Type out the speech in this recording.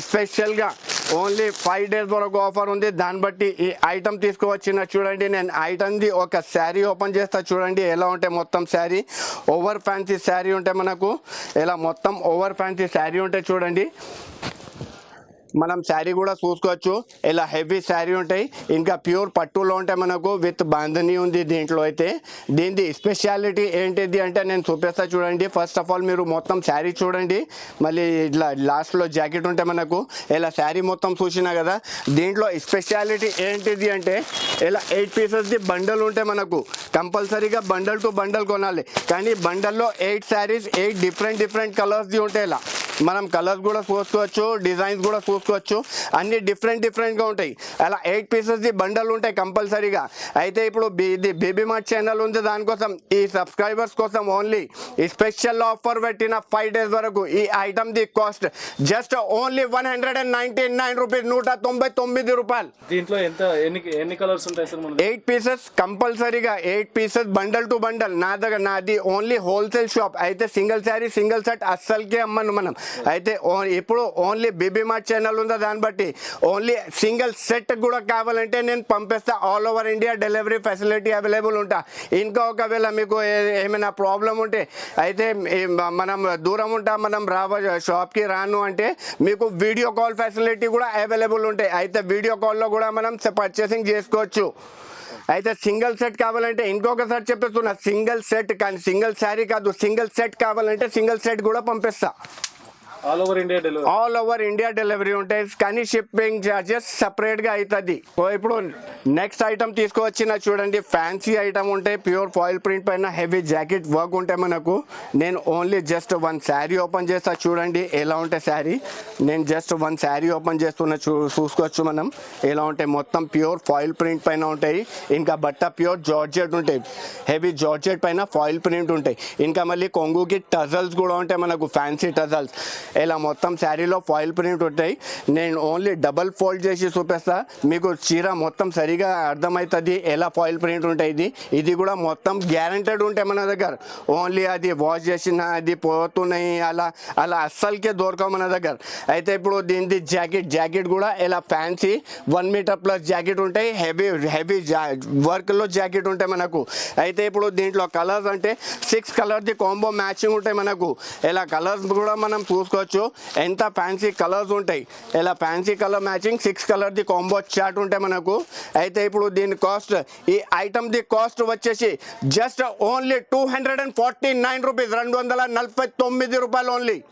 స్పెషల్గా only five days వరకు offer ఉంది. దాన్ని బట్టి ఈ ఐటమ్ తీసుకువచ్చిన చూడండి. నేను ఐటమ్ది ఒక శారీ ఓపెన్ చేస్తా చూడండి. ఎలా ఉంటాయి మొత్తం శారీ. ఓవర్ ఫ్యాన్సీ శారీ ఉంటే మనకు. ఇలా మొత్తం ఓవర్ ఫ్యాన్సీ శారీ ఉంటే చూడండి. మనం శారీ కూడా చూసుకోవచ్చు. ఇలా హెవీ శారీ ఉంటాయి. ఇంకా ప్యూర్ పట్టులో ఉంటాయి మనకు విత్ బాంధనీ ఉంది దీంట్లో అయితే. దీనిది స్పెషాలిటీ ఏంటిది అంటే నేను చూపిస్తా చూడండి. ఫస్ట్ ఆఫ్ ఆల్ మీరు మొత్తం శారీ చూడండి. మళ్ళీ ఇట్లా లాస్ట్లో జాకెట్ ఉంటే మనకు ఇలా శారీ మొత్తం చూసినా కదా. దీంట్లో స్పెషాలిటీ ఏంటిది అంటే ఇలా ఎయిట్ పీసెస్ది బండల్ ఉంటే మనకు కంపల్సరీగా బండల్ టు బండల్ కొనాలి. కానీ బండల్లో eight saris eight different different కలర్స్ది ఉంటాయి ఇలా. మనం కలర్స్ కూడా చూసుకోవచ్చు డిజైన్స్ కూడా చూసుకోవచ్చు. అన్ని డిఫరెంట్ డిఫరెంట్గా ఉంటాయి. అలా ఎయిట్ పీసెస్ది బండల్ ఉంటాయి కంపల్సరీగా. అయితే ఇప్పుడు బి- ఇది బేబీ మార్ట్ ఛానల్ ఉంది. దానికోసం ఈ సబ్స్క్రైబర్స్ కోసం ఓన్లీ ఈ స్పెషల్ ఆఫర్ పెట్టిన ఫైవ్ డేస్ వరకు ఈ ఐటమ్ది cost just only one hundred and ninety nine rupees నూట తొంభై తొమ్మిది రూపాయలు. దీంట్లో ఎంత ఎన్ని ఎన్ని కలర్స్ ఉంటాయి సార్ ఎయిట్ పీసెస్ కంపల్సరీగా eight pieces bundle to bundle. నా దగ్గర నాది ఓన్లీ హోల్సేల్ షాప్. అయితే సింగిల్ శారీ సింగిల్ సెట్ అస్సలకే అమ్మను మనం. అయితే ఇప్పుడు ఓన్లీ బీబీ మార్ట్ ఛానల్ ఉందా? దాన్ని బట్టి ఓన్లీ సింగిల్ సెట్ కూడా కావాలంటే నేను పంపిస్తా. All over India delivery facility available ఉంటా. ఇంకా ఒకవేళ మీకు ఏమైనా ప్రాబ్లం ఉంటే అయితే మనం దూరం ఉంటా మనం రావ షాప్కి రాను అంటే మీకు వీడియో కాల్ ఫెసిలిటీ కూడా అవైలబుల్ ఉంటాయి. అయితే వీడియో కాల్లో కూడా మనం పర్చేసింగ్ చేసుకోవచ్చు. అయితే సింగిల్ సెట్ కావాలంటే ఇంకొకసారి చెప్పేస్తున్నా. సింగిల్ సెట్ కానీ సింగిల్ శారీ కాదు సింగిల్ సెట్ కావాలంటే సింగిల్ సెట్ కూడా పంపిస్తా. All over India delivery all over India delivery ఉంటాయి. కానీ షిప్పింగ్ చార్జెస్ సపరేట్గా అవుతుంది సో ఇప్పుడు నెక్స్ట్ ఐటమ్ తీసుకువచ్చిన చూడండి. ఫ్యాన్సీ ఐటమ్ ఉంటాయి. ప్యూర్ ఫాయిల్ ప్రింట్ పైన హెవీ జాకెట్ వర్క్ ఉంటాయి మనకు. నేను only just one sari open చేస్తా చూడండి. ఎలా ఉంటాయి శారీ నేను జస్ట్ వన్ శారీ ఓపెన్ చేస్తున్న చూ చూసుకోవచ్చు మనం. ఎలా ఉంటాయి? మొత్తం ప్యూర్ ఫాయిల్ ప్రింట్ పైన ఉంటాయి. ఇంకా బట్ట ప్యూర్ జార్జెట్ ఉంటాయి. హెవీ జార్జెట్ పైన ఫాయిల్ ప్రింట్ ఉంటాయి. ఇంకా మళ్ళీ కొంగుకి టజల్స్ కూడా ఉంటాయి మనకు. ఫ్యాన్సీ టజల్స్ ఇలా మొత్తం శారీలో ఫాయిల్ ప్రింట్ ఉంటాయి. నేను ఓన్లీ డబల్ ఫోల్డ్ చేసి చూపిస్తా. మీకు చీర మొత్తం సరిగా అర్థమవుతుంది. ఎలా ఫాయిల్ ప్రింట్ ఉంటాయి ఇది? ఇది కూడా మొత్తం గ్యారంటెడ్ ఉంటాయి మన దగ్గర. ఓన్లీ అది వాష్ చేసిన అది పోతున్నాయి అలా అలా అస్సలకే దొరకవు మన దగ్గర. అయితే ఇప్పుడు దీనిది జాకెట్ జాకెట్ కూడా ఇలా fancy one metre plus jacket ఉంటాయి. హెవీ హెవీ జా వర్క్లో జాకెట్ ఉంటాయి మనకు. అయితే ఇప్పుడు దీంట్లో కలర్స్ అంటే సిక్స్ కలర్ది కాంబో మ్యాచింగ్ ఉంటాయి మనకు. ఇలా కలర్స్ కూడా మనం చూసుకో చూడొచ్చు ఎంత ఫ్యాన్సీ కలర్స్ ఉంటాయి. ఇలా ఫ్యాన్సీ కలర్ మ్యాచింగ్ సిక్స్ కలర్ది కాంబో చార్ట్ ఉంటాయి మనకు. అయితే ఇప్పుడు దీని కాస్ట్ ఈ ఐటమ్ది కాస్ట్ వచ్చేసి just only two hundred and forty nine rupees రెండు వందల నలభై తొమ్మిది రూపాయలు ఓన్లీ